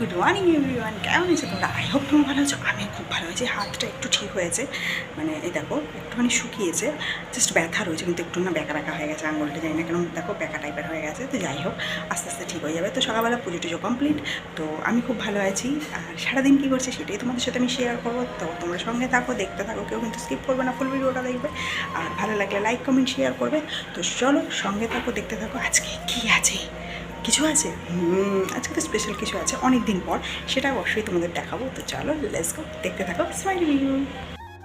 Good morning everyone কেমন আছে তোমরা? আই হোপ তোমরা ভালো আছো। আমি খুব ভালো আছি। হাতটা একটু ঠিক হয়েছে। মানে এই দেখো, একটুখানি শুকিয়েছে। জাস্ট ব্যথা রয়েছে, কিন্তু একটু না ব্যাকা ব্যাকা হয়ে গেছে আঙুলটা। জানি না কেন দেখো ব্যাকা টাইপের হয়ে গেছে। তো যাই হোক, আস্তে আস্তে ঠিক হয়ে যাবে। তো সকালবেলা পুজো টুজো কমপ্লিট তো আমি খুব ভালো আছি। আর সারাদিন কী করছি সেটাই তোমাদের সাথে আমি শেয়ার করব। তো তোমরা সঙ্গে থাকো, দেখতে থাকো। কেউ কিন্তু স্কিপ করবে না ফুল ভিডিওটা দেখবে। আর ভালো লাগলে লাইক কমেন্ট শেয়ার করবে। তো চলো সঙ্গে থাকো, দেখতে থাকো। আজকে কী আছে? কিছু আছে? আজকে তো স্পেশাল কিছু আছে। অনেক দিন পর সেটা অবশ্যই তোমাদের দেখাবো। তো চলো লেটস গো দেখতে থাকো স্মাইল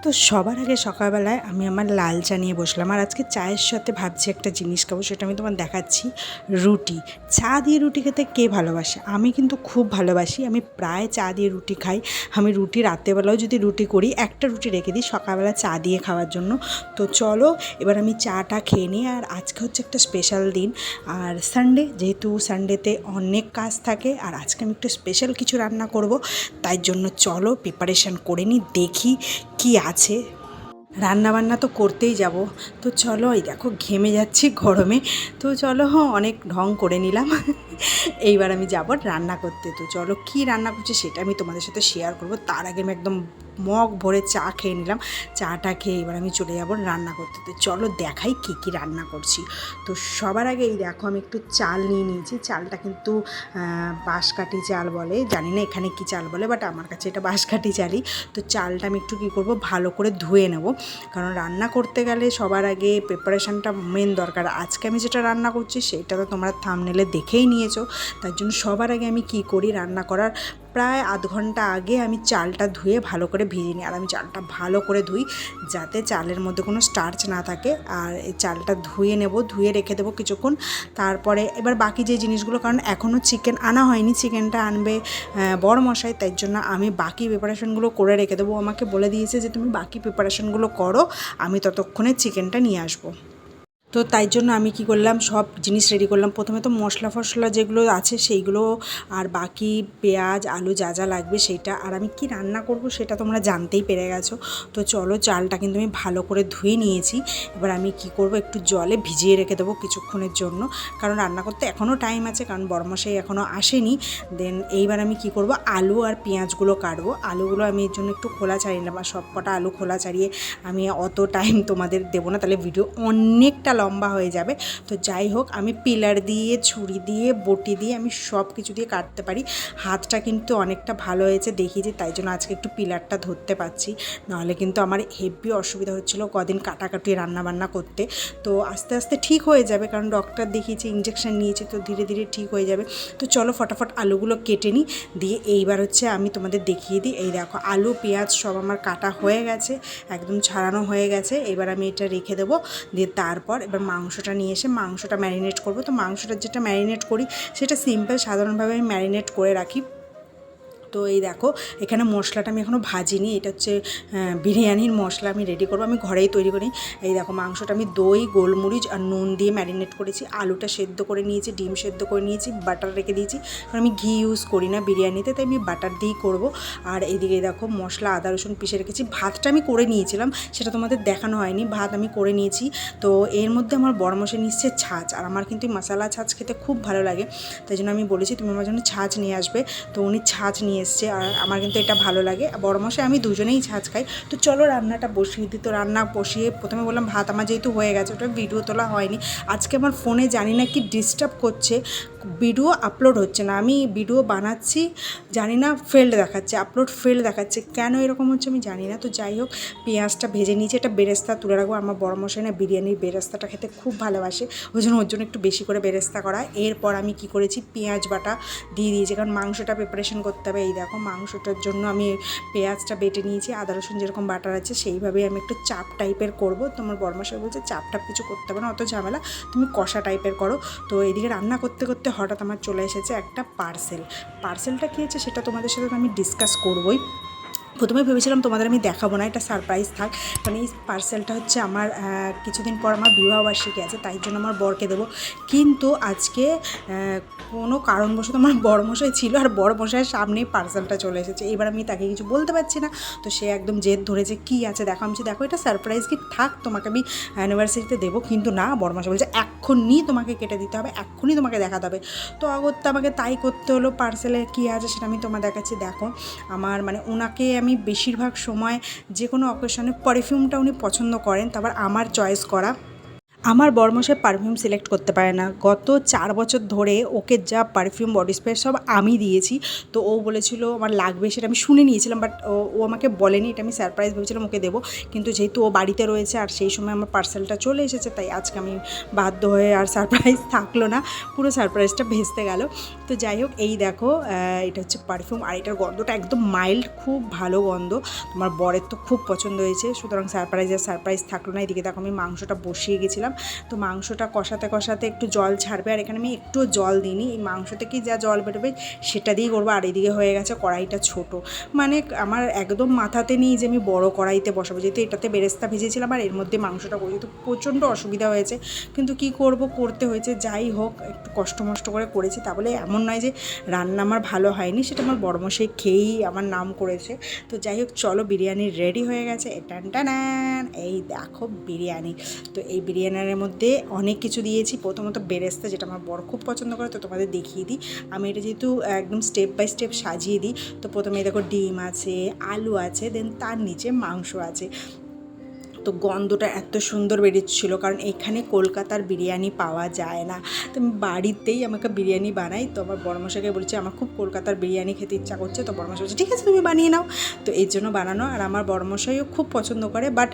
তো সবার আগে সকালবেলায় আমি আমার লাল চা নিয়ে বসলাম। আর আজকে চায়ের সাথে ভাবছি একটা জিনিস খাব, সেটা আমি তোমার দেখাচ্ছি। রুটি। চা দিয়ে রুটি খেতে কে ভালোবাসে? আমি কিন্তু খুব ভালোবাসি। আমি প্রায় চা দিয়ে রুটি খাই। আমি রুটি রাত্রেবেলাও যদি রুটি করি, একটা রুটি রেখে দিই সকালবেলা চা দিয়ে খাওয়ার জন্য। তো চলো, এবার আমি চাটা খেয়ে নিই। আর আজকে হচ্ছে একটা স্পেশাল দিন। আর সানডে যেহেতু সানডেতে অনেক কাজ থাকে, আর আজকে আমি একটু স্পেশাল কিছু রান্না করব। তাই জন্য চলো প্রিপারেশান করে নিই, দেখি কি আছে? রান্নাবান্না তো করতেই যাব। তো চলো এই দেখো, ঘেমে যাচ্ছি গরমে। তো চলো হ্যাঁ অনেক ঢং করে নিলাম। এইবার আমি যাব রান্না করতে। তো চলো, কি রান্না করছি সেটা আমি তোমাদের সাথে শেয়ার করব। তার আগে আমি একদম মগ ভরে চা খেয়ে নিলাম। চাটা খেয়ে এবার আমি চলে যাব রান্না করতে। তো চলো দেখাই কী কী রান্না করছি। তো সবার আগে এই দেখো আমি একটু চাল নিয়ে নিয়েছি। চালটা কিন্তু বাঁশকাঠি চাল বলে। জানি না এখানে কি চাল বলে বাট আমার কাছে এটা বাঁশকাঠি চালই। তো চালটা আমি একটু কী করব, ভালো করে ধুয়ে নেব। কারণ রান্না করতে গেলে সবার আগে প্রিপারেশানটা মেন দরকার। আজকে আমি যেটা রান্না করছি, সেটা তো তোমরা থামনেলে দেখেই নিয়েছো। তার জন্য সবার আগে আমি কি করি, রান্না করার প্রায় আধ ঘণ্টা আগে আমি চালটা ধুয়ে ভালো করে ভিজিয়ে নিই। আর আমি চালটা ভালো করে ধুই যাতে চালের মধ্যে কোনো স্টার্চ না থাকে। আর এই চালটা ধুয়ে নেব, ধুয়ে রেখে দেবো কিছুক্ষণ। তারপরে এবার বাকি যে জিনিসগুলো, কারণ এখনও চিকেন আনা হয়নি। চিকেনটা আনবে বড় মশাই তাই জন্য আমি বাকি প্রিপারেশনগুলো করে রেখে দেবো। আমাকে বলে দিয়েছে যে, তুমি বাকি প্রিপারেশনগুলো করো, আমি ততক্ষণে চিকেনটা নিয়ে আসব। তো তাই জন্য আমি কি করলাম, সব জিনিস রেডি করলাম। প্রথমে তো মশলা ফসলা যেগুলো আছে সেইগুলো আর বাকি পেঁয়াজ, আলু যা যা লাগবে সেটা। আর আমি কি রান্না করব সেটা তোমরা জানতেই পেরে গেছো। তো চলো চালটা কিন্তু আমি ভালো করে ধুয়ে নিয়েছি। এবার আমি কি করব, একটু জলে ভিজিয়ে রেখে দেবো কিছুক্ষণের জন্য। কারণ রান্না করতে এখনও টাইম আছে, কারণ বড়মশাই এখনও আসেনি। দেন এইবার আমি কি করব, আলু আর পেঁয়াজগুলো কাটবো। আলুগুলো আমি এর জন্য একটু খোলা ছাড়িয়ে নিলাম আর সব কটা আলু খোলা ছাড়িয়ে আমি অত টাইম তোমাদের দেবো না। তাহলে ভিডিও অনেকটা লম্বা হয়ে যাবে। তো যাই হোক, আমি পিলার দিয়ে, ছুরি দিয়ে, বটি দিয়ে আমি সব কিছু দিয়ে কাটতে পারি। হাতটা কিন্তু অনেকটা ভালো হয়েছে দেখিয়েছি, তাই জন্য আজকে একটু পিলারটা ধরতে পারছি। নাহলে কিন্তু আমার হেভি অসুবিধা হচ্ছিল কদিন কাটাকাটি রান্নাবান্না করতে। তো আস্তে আস্তে ঠিক হয়ে যাবে, কারণ ডক্টর দেখিয়েছে ইঞ্জেকশন নিয়েছে, তো ধীরে ধীরে ঠিক হয়ে যাবে। তো চলো ফটাফট আলুগুলো কেটে নিই। দিয়ে এইবার হচ্ছে আমি তোমাদের দেখিয়ে দিই। এই দেখো, আলু, পেঁয়াজ সব আমার কাটা হয়ে গেছে, একদম ছাড়ানো হয়ে গেছে। এবার আমি এটা রেখে দেবো। দিয়ে তারপর এবার মাংসটা নিয়ে এসে মাংসটা ম্যারিনেট করব। তো মাংসটা যেটা ম্যারিনেট করি, সেটা সিম্পল সাধারণভাবে আমি ম্যারিনেট করে রাখি। তো এই দেখো, এখানে মশলাটা আমি এখনও ভাজিনি, এটা হচ্ছে বিরিয়ানির মশলা আমি রেডি করব, আমি ঘরেই তৈরি করি। এই দেখো, মাংসটা আমি দই, গোলমরিচ আর নুন দিয়ে ম্যারিনেট করেছি, আলুটা সেদ্ধ করে নিয়েছি, ডিম সেদ্ধ করে নিয়েছি বাটার রেখে দিয়েছি। কারণ আমি ঘি ইউজ করি না বিরিয়ানিতে, তাই আমি বাটার দিয়েই করব। আর এইদিকে দেখো, মশলা, আদা, রসুন পিষে রেখেছি। ভাতটা আমি করে নিয়েছিলাম, সেটা তোমাদের দেখানো হয়নি, ভাত আমি করে নিয়েছি। তো এর মধ্যে আমার বড় মশাই নিচ্ছে ছাঁচ, আর আমার কিন্তু মশলা ছাঁচ খেতে খুব ভালো লাগে। তাই জন্য আমি বলেছি, তুমি আমার জন্য ছাঁচ নিয়ে আসবে। তো উনি ছাঁচ নিয়ে এসছে আর আমার কিন্তু এটা ভালো লাগে। বড় মশাই, আমি দুজনেই ছাঁচ খাই। তো চলো রান্নাটা বসিয়ে দিই। তো রান্না বসিয়ে প্রথমে বললাম, ভাত আমার যেহেতু হয়ে গেছে, ওটা ভিডিও তোলা হয়নি। আজকে আমার ফোনে জানি না কি ডিস্টার্ব করছে। ভিডিও আপলোড হচ্ছে না। আমি ভিডিও বানাচ্ছি, জানি না ফেল্ড দেখাচ্ছে আপলোড ফেল্ড দেখাচ্ছে। কেন এরকম হচ্ছে আমি জানি না। তো যাই হোক, পেঁয়াজটা ভেজে নিয়েছি, একটা বেরেস্তা তুলে রাখব। আমার বড় মশাই না বিরিয়ানির বেরেস্তাটা খেতে খুব ভালোবাসে, ওই জন্য ওর জন্য একটু বেশি করে বেরেস্তা করা। এরপর আমি কি করেছি, পেঁয়াজ বাটা দিয়ে দিয়েছি। কারণ মাংসটা প্রিপারেশন করতে হবে। এই দেখো, মাংসটার জন্য আমি পেঁয়াজটা বেটে নিয়েছি। আদা, রসুন যেরকম বাটার আছে, সেইভাবেই আমি একটু চাপ টাইপের করব। তোমার বড় মশাই বলছে চাপ টাপ কিছু করতে হবে না, অত ঝামেলা। তুমি কষা টাইপের করো। তো এদিকে রান্না করতে করতে হঠাৎ আমার চলে এসেছে একটা পার্সেল পার্সেলটা কী আছে সেটা তোমাদের সাথে আমি ডিসকাস করবই। প্রথমে ভেবেছিলাম তোমাদের আমি দেখাবো না, এটা সারপ্রাইজ থাক। কারণ এই পার্সেলটা হচ্ছে আমার কিছুদিন পর আমার বিবাহবার্ষিকী আছে, তাই জন্য আমার বরকে দেবো। কিন্তু আজকে কোনো কারণবশত আমার বড়মশাই ছিল আর বড়মশাইয়ের সামনেই পার্সেলটা চলে এসেছে। এবার আমি তাকে কিছু বলতে পারছি না, তো সে একদম জেদ ধরেছে কী আছে, দেখো। আমি দেখো, এটা সারপ্রাইজ কি থাক, তোমাকে আমি অ্যানিভার্সারিতে দেবো, কিন্তু না বড়মশাই বলছে, এক্ষুনি তোমাকে কেটে দিতে হবে, এক্ষুনি তোমাকে দেখাতে হবে। তো অগত্যা আমাকে তাই করতে হলো পার্সেলে কী আছে সেটা আমি তোমার দেখাচ্ছি। দেখো, আমার মানে ওনাকে আমি বেশিরভাগ সময় যে কোনো অকেশনে পারফিউমটা উনি পছন্দ করেন তারপর আমার চয়েস করা। আমার বর্মশাই পারফিউম সিলেক্ট করতে পারে না। গত চার বছর ধরে ওকে যা পারফিউম বডি স্প্রে সব আমি দিয়েছি। তো ও বলেছিল আমার লাগবে সেটা আমি শুনে নিয়েছিলাম বাট ও আমাকে বলেনি, এটা আমি সারপ্রাইজ ভেবেছিলাম ওকে দেবো। কিন্তু যেহেতু ও বাড়িতে রয়েছে আর সেই সময় আমার পার্সেলটা চলে এসেছে, তাই আজকে আমি বাধ্য হয়ে আর সারপ্রাইজ থাকল না। পুরো সারপ্রাইজটা ভেস্তে গেল। তো যাই হোক, এই দেখো এটা হচ্ছে পারফিউম আর এটার গন্ধটা একদম মাইল্ড খুব ভালো গন্ধ। তোমার বরের তো খুব পছন্দ হয়েছে, সুতরাং সারপ্রাইজ আর সারপ্রাইজ থাকল না। এদিকে দেখো আমি মাংসটা বসিয়ে গেছিলাম। তো মাংসটা কষাতে কষাতে একটু জল ছাড়বে, আর এখানে আমি একটু জল দিইনি। এই মাংস থেকে যা জল বেরোবে সেটা দিয়েই করব, আর এদিকে হয়ে গেছে কড়াইটা ছোট। মানে আমার একদম মাথাতে নেই যে আমি বড় কড়াইতে বসাবো, যেহেতু এটাতে বেরেস্তা ভেজেছিলাম আর এর মধ্যে মাংসটা করি তো প্রচণ্ড অসুবিধা হয়েছে। কিন্তু কি করব, করতে হয়েছে, যাই হোক, একটু কষ্ট মষ্ট করে করেছি। তা বলে এমন নয় যে রান্না আমার ভালো হয়নি, সেটা আমার বড়মশাই খেয়েই আমার নাম করেছে। তো যাই হোক, চলো বিরিয়ানি রেডি হয়ে গেছে। টান টানান এই দেখো বিরিয়ানি। তো এই বিরিয়ানির মধ্যে অনেক কিছু দিয়েছি। প্রথমত বেরেস্তা, যেটা আমার বড় খুব পছন্দ করে, তো তোমাদের দেখিয়ে দিই। আমি এটা যেহেতু একদম স্টেপ বাই স্টেপ সাজিয়ে দিই, তো প্রথমে দেখো ডিম আছে, আলু আছে দেন তার নিচে মাংস আছে। তো গন্ধটা এত সুন্দর বেরিয়েছিল, কারণ এখানে কলকাতার বিরিয়ানি পাওয়া যায় না। তো আমি বাড়িতেই আমাকে বিরিয়ানি বানাই, তো আমার বড়মশাকে বলছি, আমার খুব কলকাতার বিরিয়ানি খেতে ইচ্ছা করছে। তো বড়মশাই বলছে, ঠিক আছে, তুমি বানিয়ে নাও। তো এর জন্য বানানো, আর আমার বড়মশাইও খুব পছন্দ করে বাট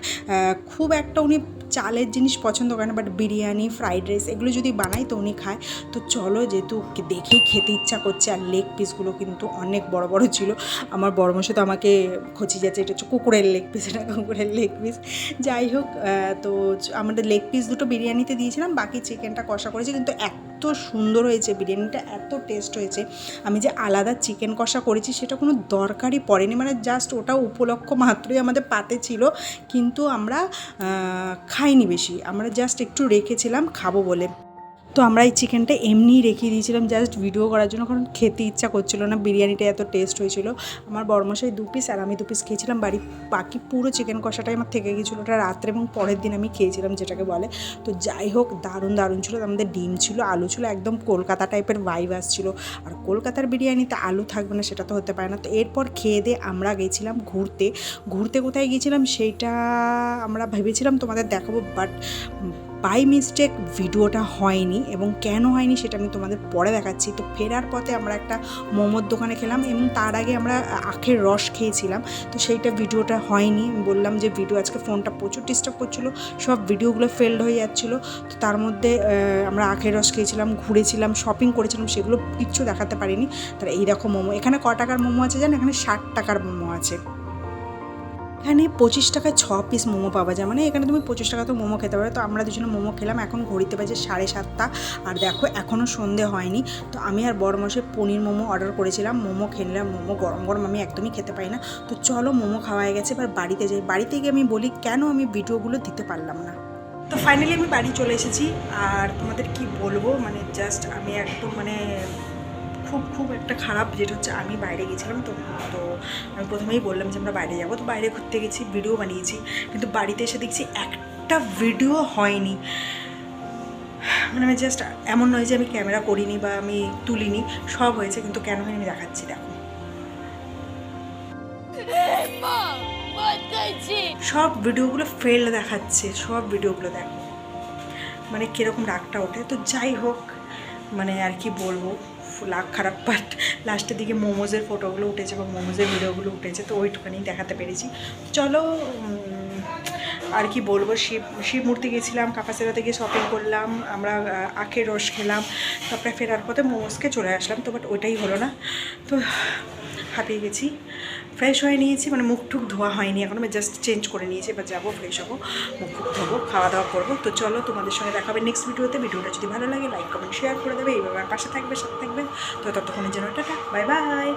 খুব একটা উনি চালের জিনিস পছন্দ করে না বাট বিরিয়ানি ফ্রাইড রাইস এগুলো যদি বানাই তো উনি খায়। তো চলো যেহেতু দেখেই খেতে ইচ্ছা করছে, আর লেগ পিসগুলো কিন্তু অনেক বড় বড় ছিল। আমার বড় বড়মশাই তো আমাকে খচি যাচ্ছে, এটা হচ্ছে কুকুরের লেগ পিস এটা কুকুরের লেগ পিস যাই হোক তো আমাদের লেগ পিস দুটো বিরিয়ানিতে দিয়েছিলাম, বাকি চিকেনটা কষা করেছি, কিন্তু এত সুন্দর হয়েছে, বিরিয়ানিটা এত টেস্ট হয়েছে। আমি যে আলাদা চিকেন কষা করেছি, সেটা কোনো দরকারই পড়েনি। মানে জাস্ট ওটা উপলক্ষ মাত্রই আমাদের পাতে ছিল, কিন্তু আমরা খাইনি বেশি। আমরা জাস্ট একটু রেখেছিলাম, খাব বলে। তো আমরা এই চিকেনটা এমনিই রেখে দিয়েছিলাম জাস্ট ভিডিও করার জন্য, কারণ খেতে ইচ্ছা করছিল না, বিরিয়ানিটা এত টেস্ট হয়েছিল। আমার বড়মশাই দু পিস আর আমি দু পিস খেয়েছিলাম বাড়ি বাকি পুরো চিকেন কষাটাই আমার থেকে গেছিল। ওটা রাত্রে এবং পরের দিন আমি খেয়েছিলাম যেটাকে বলে। তো যাই হোক, দারুণ দারুণ ছিল। আমাদের ডিম ছিল, আলু ছিল, একদম কলকাতা টাইপের ভাইব আসছিল। আর কলকাতার বিরিয়ানিতে আলু থাকবে না, সেটা তো হতে পারে না। তো এরপর খেয়ে দিয়ে আমরা গেছিলাম ঘুরতে। ঘুরতে কোথায় গিয়েছিলাম সেইটা আমরা ভেবেছিলাম তোমাদের দেখাবো বাট বাই মিস্টেক ভিডিওটা হয়নি এবং কেন হয়নি সেটা আমি তোমাদের পরে দেখাচ্ছি। তো ফেরার পথে আমরা একটা মোমোর দোকানে খেলাম এবং তার আগে আমরা আখের রস খেয়েছিলাম। তো সেইটা ভিডিওটা হয়নি। বললাম যে ভিডিও আজকে ফোনটা প্রচুর ডিস্টার্ব করছিল, সব ভিডিওগুলো ফেলড হয়ে যাচ্ছিল। তো তার মধ্যে আমরা আখের রস খেয়েছিলাম, ঘুরেছিলাম শপিং করেছিলাম, সেগুলো কিচ্ছু দেখাতে পারিনি। তারা এইরকম মোমো। এখানে ক টাকার মোমো আছে জানো? এখানে ষাট টাকার মোমো আছে। এখানে পঁচিশ টাকায় ছ পিস মোমো পাওয়া যায়। মানে এখানে তুমি পঁচিশ টাকা তো মোমো খেতে পারো। তো আমরা দুজনে মোমো খেলাম। এখন ঘড়িতে বাজে সাড়ে সাতটা। আর দেখো এখনও সন্ধে হয়নি। তো আমি আর বড় মশাই পনির মোমো অর্ডার করেছিলাম। মোমো খেয়ে নিলাম মোমো গরম গরম আমি একদমই খেতে পাই না। তো চলো মোমো খাওয়া হয়ে গেছে। এবার বাড়িতে যাই। বাড়িতে গিয়ে আমি বলি, কেন আমি ভিডিওগুলো দিতে পারলাম না? তো ফাইনালি আমি বাড়ি চলে এসেছি। আর তোমাদের কি বলব? মানে জাস্ট আমি একদম মানে খুব খুব একটা খারাপ যেটা হচ্ছে আমি বাইরে গেছিলাম। তো তো আমি প্রথমেই বললাম যে আমরা বাইরে যাব। তো বাইরে ঘুরতে গেছি ভিডিও বানিয়েছি। কিন্তু বাড়িতে এসে দেখছি একটা ভিডিও হয়নি। মানে আমি জাস্ট এমন নয় যে আমি ক্যামেরা করিনি বা আমি তুলিনি, সব হয়েছে, কিন্তু কেন হয়নি আমি দেখাচ্ছি, দেখো? সব ভিডিওগুলো ফেল দেখাচ্ছে, সব ভিডিওগুলো দেখো। মানে কীরকম রাগটা ওঠে। তো যাই হোক মানে আর কি বলব। লাগ খারাপ বাট লাস্টের দিকে মোমোজের ফটোগুলো উঠেছে বা মোমোজের ভিডিওগুলো উঠেছে, তো ওইটুখানি দেখাতে পেরেছি। চলো আর কি বলব, শিব শিব মূর্তি গেছিলাম, কাপাসেরাতে গিয়ে শপিং করলাম, আমরা আখের রস খেলাম, তারপরে ফেরার পথে মোমোজকে চলে আসলাম, তো বাট ওইটাই হলো না। তো হাঁপিয়ে গেছি। ফ্রেশ হয়ে নিয়েছি মানে মুখ টুক ধোয়া হয়নি। এখন আমি জাস্ট চেঞ্জ করে নিয়েছি, এবার যাব ফ্রেশ হব, মুখ টুক ধোবো, খাওয়া দাওয়া করব। তো চলো তোমাদের সঙ্গে দেখাবে নেক্সট ভিডিওতে ভিডিওটা যদি ভালো লাগে লাইক কমেন্ট শেয়ার করে দেবে। এইভাবে পাশে থাকবে, সাথে থাকবে। তো ততক্ষণের জন্য টাটা বাই বাই